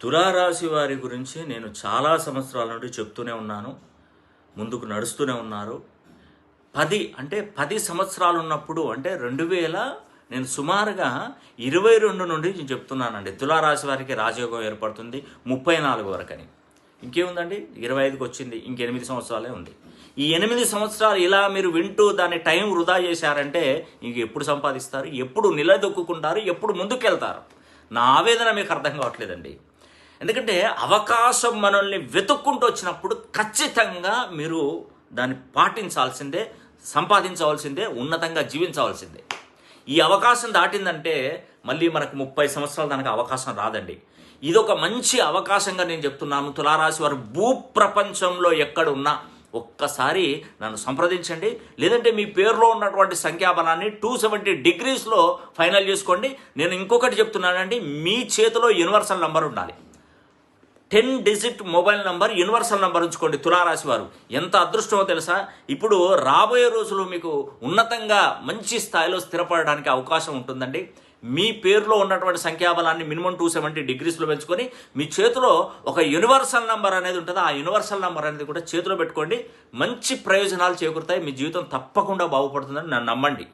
తులారాశి వారి గురించి నేను చాలా సంవత్సరాల నుండి చెప్తూనే ఉన్నాను ముందుకు నడుస్తూనే ఉన్నారు. పది అంటే పది సంవత్సరాలు ఉన్నప్పుడు అంటే రెండు వేల నేను సుమారుగా ఇరవై రెండు నుండి నేను చెప్తున్నానండి. తులారాశి వారికి రాజయోగం ఏర్పడుతుంది ముప్పై నాలుగు వరకని. ఇంకేముందండి? ఇరవై ఐదుకి వచ్చింది ఇంకెనిమిది సంవత్సరాలే ఉంది. ఈ ఎనిమిది సంవత్సరాలు ఇలా మీరు వింటూ దాని టైం వృధా చేశారంటే ఇంక ఎప్పుడు సంపాదిస్తారు? ఎప్పుడు నిలదొక్కుంటారు ఎప్పుడు ముందుకెళ్తారు? నా ఆవేదన మీకు అర్థం కావట్లేదండి. ఎందుకంటే అవకాశం మనల్ని వెతుక్కుంటూ వచ్చినప్పుడు ఖచ్చితంగా మీరు దాన్ని పాటించాల్సిందే సంపాదించవలసిందే ఉన్నతంగా జీవించవలసిందే. ఈ అవకాశం దాటిందంటే మళ్ళీ మనకు ముప్పై సంవత్సరాలు దానికి అవకాశం రాదండి. ఇది ఒక మంచి అవకాశంగా నేను చెప్తున్నాను తులారాశి వారు భూప్రపంచంలో ఎక్కడ ఉన్నా ఒక్కసారి నన్ను సంప్రదించండి. లేదంటే మీ పేరులో ఉన్నటువంటి సంఖ్యాబలాన్ని టూ సెవెంటీ డిగ్రీస్లో ఫైనల్ చేసుకోండి. నేను ఇంకొకటి చెప్తున్నానండి మీ చేతిలో యూనివర్సల్ నంబర్ ఉండాలి. Ten digit mobile number universal number ఉంచుకోండి తులారాశి వారు. ఎంత అదృష్టమో తెలుసా? ఇప్పుడు రాబోయే రోజులు మీకు ఉన్నతంగా మంచి స్థాయిలో స్థిరపడడానికి అవకాశం ఉంటుందండి. మీ పేరులో ఉన్నటువంటి సంఖ్యాబలాన్ని మినిమం టూ సెవెంటీ డిగ్రీస్లో పెంచుకొని మీ చేతిలో ఒక యూనివర్సల్ నంబర్ అనేది ఉంటుంది. ఆ యూనివర్సల్ నంబర్ అనేది కూడా చేతిలో పెట్టుకోండి. మంచి ప్రయోజనాలు చేకూరుతాయి. మీ జీవితం తప్పకుండా బాగుపడుతుందని నన్ను నమ్మండి.